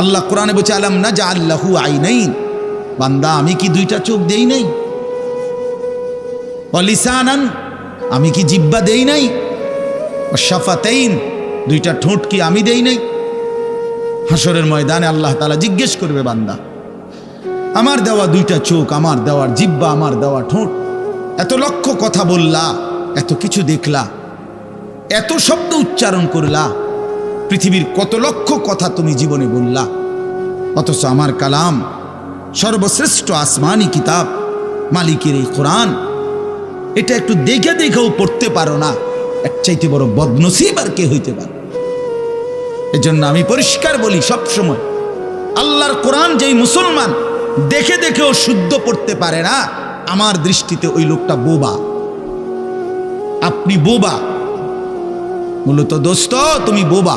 আল্লাহ কোরআনে বলছে, আলাম না যা আল্লাহু আইনাইন? বান্দা, আমি কি দুইটা চোখ দেই নাই? অলিসানান আমি কি জিব্বা দেই নাই? শাফাতাইন, দুইটা ঠোঁট কি আমি দেই নাই? হাসরের ময়দানে আল্লাহ তালা জিজ্ঞেস করবে বান্দা, আমার দেওয়া দুইটা চোখ, আমার দেওয়ার জিব্বা, আমার দেওয়া ঠোঁট, এত লক্ষ কথা বললা, এত কিছু দেখলা, এত শব্দ উচ্চারণ করলা পৃথিবীর কত লক্ষ কথা তুমি জীবনে বললা। অথচ আমার কালাম সর্বশ্রেষ্ঠ আসমানি কিতাব, মালিকের এই কোরআন, এটা একটু দেখে দেখেও পড়তে পারো না। এক চাইতে বড় বদনসিব আর কে হইতে পারে? এজন্য আমি পরিষ্কার বলি সব সময় আল্লাহর কোরআন যেই মুসলমান দেখে দেখেও শুদ্ধ পড়তে পারে না, আমার দৃষ্টিতে ওই লোকটা বোবা। আপনি বোবা। মূলত দোস্ত, তুমি বোবা।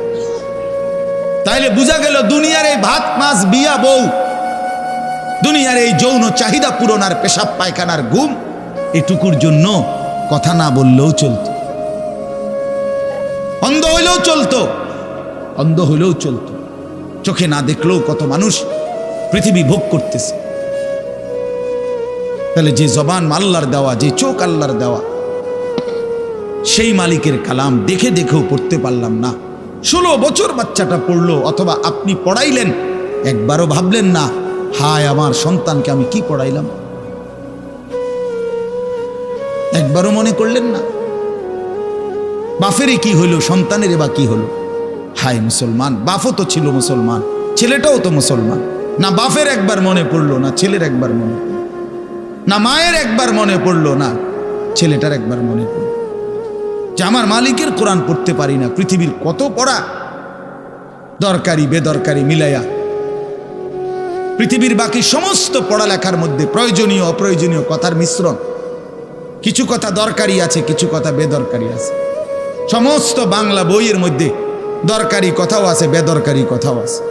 তাইলে বোঝা গেল দুনিয়ার এই ভাত, মাছ, বিয়া, বউ, দুনিয়ার এই যৌন চাহিদা পূরণার পেশাব, পায়খানার ঘুম, এটুকুর জন্য কথা না বললেও চলত। অন্ধ হইলেও চলতো, অন্ধ হইলেও চলতো। চোখে না দেখলেও কত মানুষ পৃথিবী ভোগ করতেছে। তাহলে যে জবান আল্লাহর দেওয়া, যে চোখ আল্লাহর দেওয়া, সেই মালিকের কালাম দেখে দেখেও পড়তে পারলাম না। ষোলো বছর বাচ্চাটা পড়ল, অথবা আপনি পড়াইলেন। একবারও ভাবলেন না, হায় আমার সন্তানকে আমি কি পড়াইলাম? একবারও মনে করলেন না বাফেরই কি হইল সন্তানের বা কি হলো হায় মুসলমান বাফও তো ছিল মুসলমান, ছেলেটাও তো মুসলমান। না বাফের একবার মনে পড়ল, না ছেলের একবার মনে না মায়ের একবার মনে পড়ল, না ছেলেটার একবার মনে পড়ল। যে আমার মালিকের কোরআন পড়তে পারি না, পৃথিবীর কত পড়া? দরকারি, বেদরকারি মিলাইয়া। পৃথিবীর বাকি সমস্ত পড়ালেখার মধ্যে প্রয়োজনীয়, অপ্রয়োজনীয় কথার মিশ্রণ। কিছু কথা দরকারি আছে, কিছু কথা বেদরকারি আছে। সমস্ত বাংলা বইয়ের মধ্যে দরকারি কথাও আছে, বেদরকারি কথাও আছে।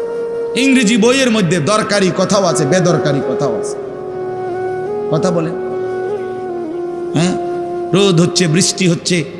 ইংরেজি বইয়ের মধ্যে দরকারি কথাও আছে, বেদরকারি কথাও আছে। কথা বলে হ্যাঁ? রোদ হচ্ছে, বৃষ্টি হচ্ছে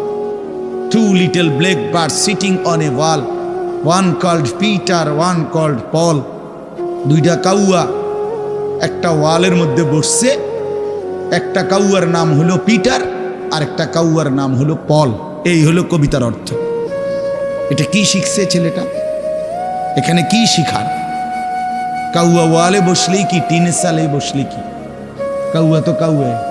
Two little black bird sitting on a wall one called Peter one called Paul দুইটা কাউয়া। একটা ওয়ালের মধ্যে বসছে। একটা কাউয়ার নাম হলো পিটার আর একটা কাউয়ার নাম হলো পল এই হলো কবিতার অর্থ। এটা কি শিখছে ছেলেটা? এখানে কি শিখার? কাউয়া ওয়ালে বসলেই কি, টিনের সালে বসলে কি? কাউয়া তো কাউয়া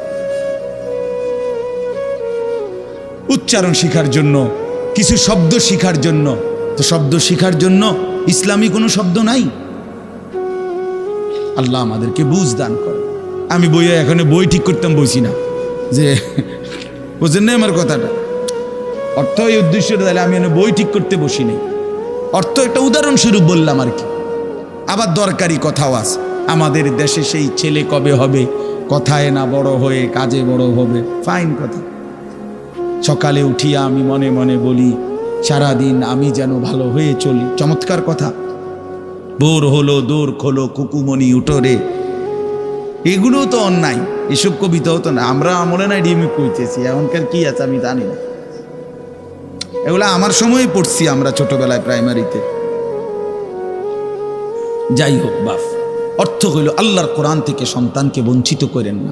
উচ্চারণ শিখার জন্য, কিছু শব্দ শিখার জন্য। তো শব্দ শিখার জন্য ইসলামী কোনো শব্দ নাই। আল্লাহ আমাদেরকে বুঝ দান করে। আমি বইয়ে এখানে বই ঠিক করতাম বসি না। যে বুঝলেন না আমার কথাটা? অর্থ এই উদ্দেশ্যটা, তাহলে আমি এখানে বই ঠিক করতে বসি নাই। অর্থ একটা উদাহরণস্বরূপ বললাম আর কি। আবার দরকারি কথাও আছে। আমাদের দেশে সেই ছেলে কবে হবে? কথায় না বড় হয়ে কাজে বড় হবে। ফাইন কথা। সকালে উঠিয়া আমি মনে মনে বলি, সারাদিন আমি যেন ভালো হয়ে চলি। চমৎকার কথা। বোর হলো দৌড় খোলো কুকুমনি উঠোরে এগুলোও তো অন্যায়, এসব কবিতাও তো না। আমরা আমলে নাই ডিমি কইতেছি এখনকার কি আছে আমি জানি না। এগুলো আমার সময় পড়ছি আমরা ছোটবেলায় প্রাইমারিতে। যাই হোক বাপ, অর্থ হইল আল্লাহর কোরআন থেকে সন্তানকে বঞ্চিত করেন না।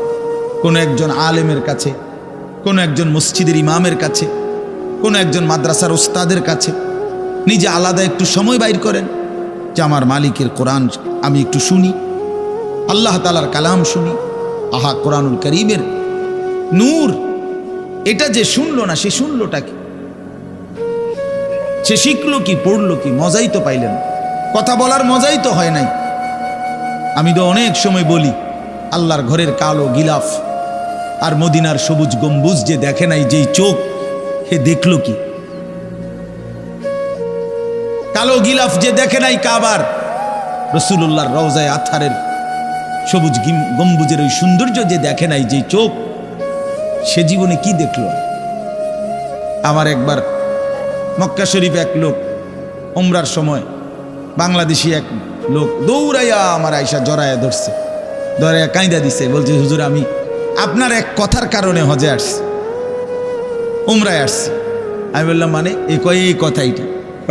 কোনো একজন আলেমের কাছে, কোনো একজন মসজিদের ইমামের কাছে, কোনো একজন মাদ্রাসার ওস্তাদের কাছে নিজে আলাদা একটু সময় বাইর করেন যে আমার মালিকের কোরআন আমি একটু শুনি, আল্লাহ তালার কালাম শুনি, আহা কোরআনুল করিমের নূর, এটা যে শুনলো না সে শুনলোটা কি? সে শিখলো কি, পড়ল কি, মজাই তো পাইলেন কথা বলার মজাই তো হয় নাই। আমি তো অনেক সময় বলি, আল্লাহর ঘরের কালো গিলাফ আর মদিনার সবুজ গম্বুজ যে দেখে নাই, যেই চোখ, হে দেখল কি? কালো গিলাফ যে দেখে নাই কাবার রসুল্লাহর রওজায় আথারের সবুজ গিম- গম্বুজের ওই সৌন্দর্য যে দেখে নাই, যেই চোখ, সে জীবনে কি দেখল? আমার একবার মক্কা শরীফ এক লোক ওমরার সময় বাংলাদেশি এক লোক দৌড়াইয়া আমার আয়সা জড়াইয়া ধরছে, ধরাইয়া কাঁদা দিছে, বলছে, হুজুর, আমি আপনার এক কথার কারণে হজে আসছি। উমরায় আসছি। আমি বললাম মানে এই কয় এই কথাইটা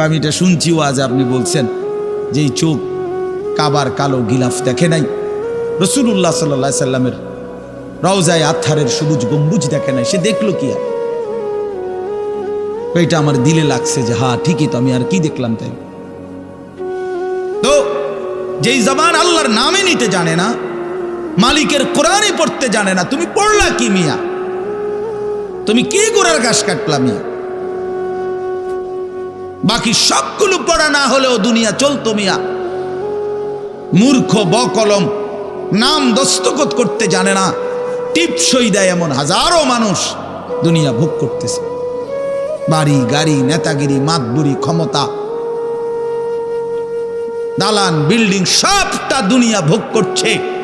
আমি এটা শুনছি আজ আপনি বলছেন যে এই চোখ কাবার কালো গিলাফ দেখে নাই? রসুল্লাহ সাল্লা সাল্লামের রওজায় আথারের সবুজ গম্বুজ দেখে নাই। সে দেখল কি আর? এটা আমার দিলে লাগছে যে হা ঠিকই তো, আমি আর কি দেখলাম তাই? তো যেই জবান আল্লাহর নামে নিতে জানে না মালিকের কোরআনে পড়তে জানে না। তুমি পড়লা কি মিয়া? তুমি কি গোড়ার ঘাস কাটলা মিয়া? বাকি সবগুলো পড়া না হলেও দুনিয়া চলতো মিয়া। মূর্খ, বকলম, নাম দস্তখত করতে জানে না। টিপসই দেয় এমন হাজারো মানুষ দুনিয়া ভোগ করতেছে। বাড়ি, গাড়ি, নেতাগিরি, মাতবুরি, ক্ষমতা। দালান, বিল্ডিং, সবটা দুনিয়া ভোগ করছে।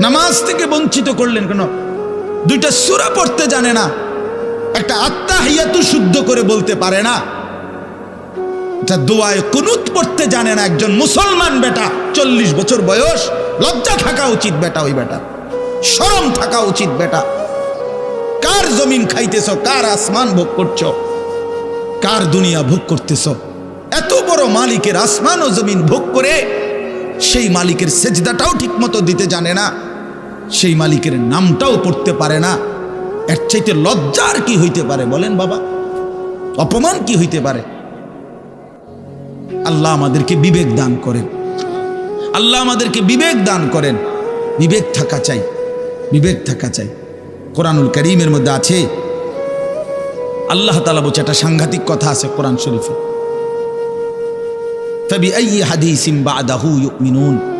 নামাজ থেকে বঞ্চিত করলেন কেন? দুইটা সুরা পড়তে জানে না। একটা আত্মা হিয়াতু শুদ্ধ করে বলতে পারে না। দোয়ায় কুনুত পড়তে জানে না একজন মুসলমান বেটা, চল্লিশ বছর বয়স। লজ্জা থাকা উচিত বেটা ওই বেটা। শরম থাকা উচিত বেটা। কার জমিন খাইতেছ? কার আসমান ভোগ করছ? কার দুনিয়া ভোগ করতেছ? এত বড় মালিকের আসমান ও জমিন ভোগ করে সেই মালিকের সেজদাটাও ঠিক মতো দিতে জানে না। সেই মালিকের নামটাও পড়তে পারে না। এর চাইতে লজ্জার কি হইতে পারে বলেন বাবা? অপমান কি হইতে পারে? আল্লাহ আমাদেরকে বিবেক দান করেন। আল্লাহ আমাদেরকে বিবেক দান করেন। বিবেক থাকা চাই। বিবেক থাকা চাই। কোরআনুল করিমের মধ্যে আছে, আল্লাহ তালা বলছে একটা সাংঘাতিক কথা আছে কোরআন শরীফে। তবে এই হাদিসিম বাদাহু ইউমিনুন।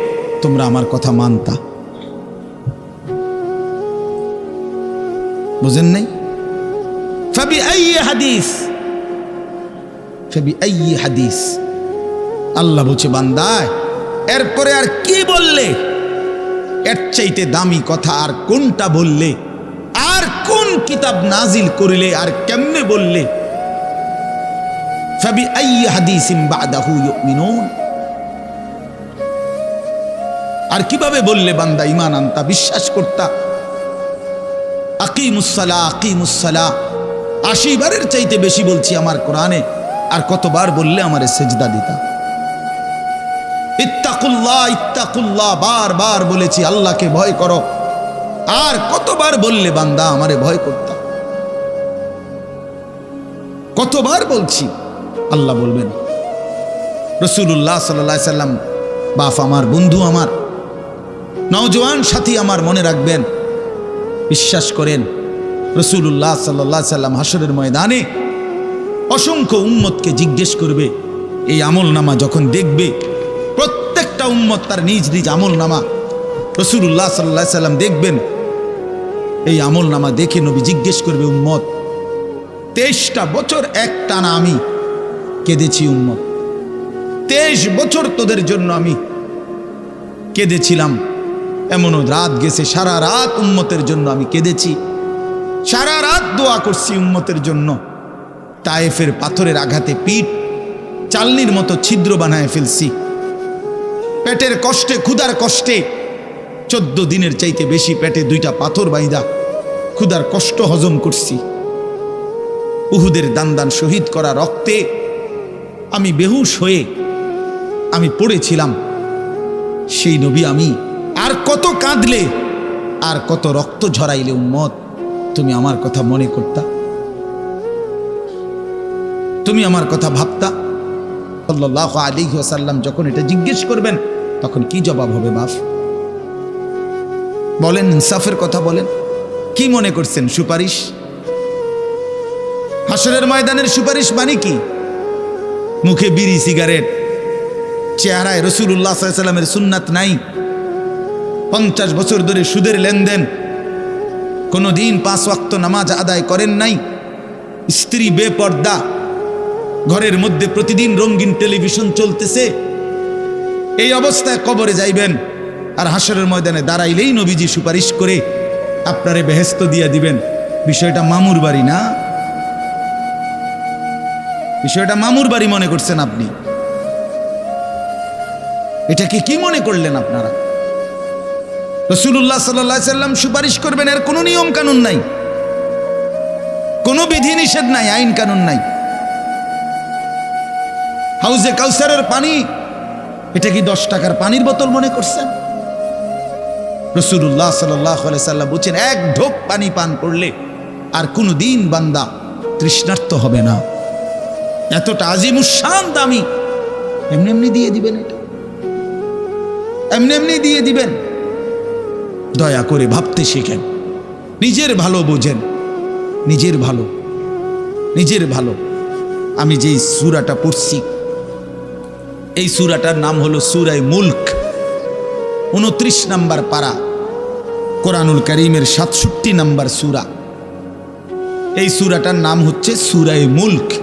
তোমরা আমার কথা মানতা। বুঝেন নাই? ফাবি হাদিস। ফাবি হাদিস। আল্লাহ বলছে বান্দায় এরপরে আর কি বললে? এর চাইতে দামি কথা আর কোনটা বললে? আর কোন কিতাব নাজিল করিলে আর কেমনে বললে? ফাবি আই হাদিসিম বাদাহু ইউমিনুন। আর কীভাবে বললে বান্দা ইমান আনতা? বিশ্বাস করতা। আকিমুসালা আকিমুসালা আশি বারের চাইতে বেশি বলছি আমার কোরআনে, আর কতবার বললে আমারে সেজদা দিতা। ইত্তাকুল্লাহ ইত্তাকুল্লাহ বারবার বলেছি, আল্লাহকে ভয় করো। আর কতবার বললে বান্দা আমারে ভয় করতাম কতবার বলছি, আল্লাহ বলবেন। রসুল্লাহ সাল্লা সাল্লাম, বাপ আমার, বন্ধু আমার নওজোয়ান সাথী আমার মনে রাখবেন। বিশ্বাস করেন রসুল্লাহ সাল্লাহ সাল্লাম হাসরের ময়দানে অসংখ্য উম্মতকে জিজ্ঞেস করবে, এই আমল নামা যখন দেখবে, প্রত্যেকটা উম্মত তার নিজ নিজ আমল নামা রসুল্লাহ সাল্লাহ সাল্লাম দেখবেন। এই আমল নামা দেখে নবী জিজ্ঞেস করবে, উম্মত, তেইশটা বছর এক টানা আমি কেঁদেছি উম্মত। তেইশ বছর তোদের জন্য আমি কেঁদেছিলাম। এমনও রাত গেছে, সারা রাত উম্মতের জন্য আমি কেঁদেছি। সারা রাত দোয়া করছি উম্মতের জন্য। তায়েফের পাথরের আঘাতে পিঠ চালনির মতো ছিদ্র বানায় ফেলছি। পেটের কষ্টে, ক্ষুধার কষ্টে, চোদ্দ দিনের চাইতে বেশি পেটে দুইটা পাথর বাইদা ক্ষুধার কষ্ট হজম করছি। উহুদের দান শহীদ করা রক্তে আমি বেহুশ হয়ে আমি পড়েছিলাম। সেই নবী আমি কত কাঁদলে আর কত রক্ত ঝরাইলে উম্মত, তুমি আমার কথা মনে করতা? তুমি আমার কথা ভাবতা? সাল্লাহ আলী সাল্লাম যখন এটা জিজ্ঞেস করবেন, তখন কি জবাব হবে বাপ বলেন, ইনসাফের কথা বলেন। কি মনে করছেন, সুপারিশ? হাসরের ময়দানের সুপারিশ মানে কি? মুখে বিড়ি, সিগারেট, চেহারায় রসুল্লাহ সাল্লামের সুন্নাত নাই। পঞ্চাশ বছর ধরে সুদের লেনদেন। কোনো দিন পাঁচ ওয়াক্ত নামাজ আদায় করেন নাই। স্ত্রী বেপর্দা। ঘরের মধ্যে প্রতিদিন রঙিন টেলিভিশন চলতেছে। এই অবস্থায় কবরে যাইবেন আর হাসরের ময়দানে দাঁড়াইলেই নবীজি সুপারিশ করে আপনারে বেহেস্ত দিয়া দিবেন। বিষয়টা মামুর বাড়ি না? বিষয়টা মামুর বাড়ি মনে করছেন আপনি? এটাকে কি মনে করলেন আপনারা? রসুল্লাহ সাল্লাহ সাল্লাম সুপারিশ করবেন, এর কোনো নিয়ম কানুন নাই। কোনো বিধি নিষেধ নাই, আইন কানুন নাই। হাউজে কাউসারের পানি, এটা কি দশ টাকার পানির বোতল মনে করছেন? রসুল্লাহ সাল্লাম বলছেন, এক ঢোক পানি পান করলে আর কোনো দিন বান্দা তৃষ্ণার্ত হবে না। এতটা আজিমুসান দামি। এমনি এমনি দিয়ে দিবেন এটা। এমনি এমনি দিয়ে দিবেন। দয়া করে ভাবতে শেখেন। নিজের ভালো বোঝেন। নিজের ভালো। নিজের ভালো। আমি যেই সুরাটা পড়ছি, এই সুরাটার নাম হলো সুরাই মুল্ক। উনত্রিশ নাম্বার পাড়া কোরআনুল করিমের সাতষট্টি নাম্বার সুরা। এই সুরাটার নাম হচ্ছে সুরাই মুল্ক।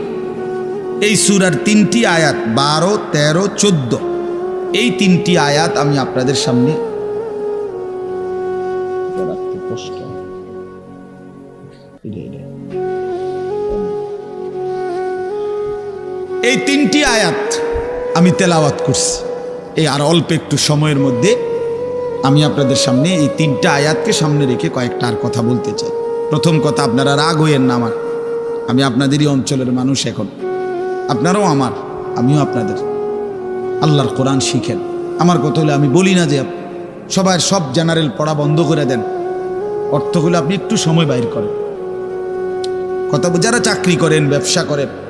এই সুরার তিনটি আয়াত, বারো, তেরো, চোদ্দ। এই তিনটি আয়াত আমি আপনাদের সামনে এই তিনটি আয়াত আমি তেলাওয়াত করছি। এই আর অল্প একটু সময়ের মধ্যে আমি আপনাদের সামনে এই তিনটা আয়াতকে সামনে রেখে কয়েকটা আর কথা বলতে চাই। প্রথম কথা, আপনারা রাগ হইয়েন না আমার। আমি আপনাদেরই অঞ্চলের মানুষ এখন। আপনারাও আমার, আমিও আপনাদের। আল্লাহর কোরআন শিখেন। আমার কথা হলে, আমি বলি না যে সবাই সব জেনারেল পড়া বন্ধ করে দেন। অর্থগুলো আপনি একটু সময় বাইর করেন। কথা যারা চাকরি করেন ব্যবসা করেন।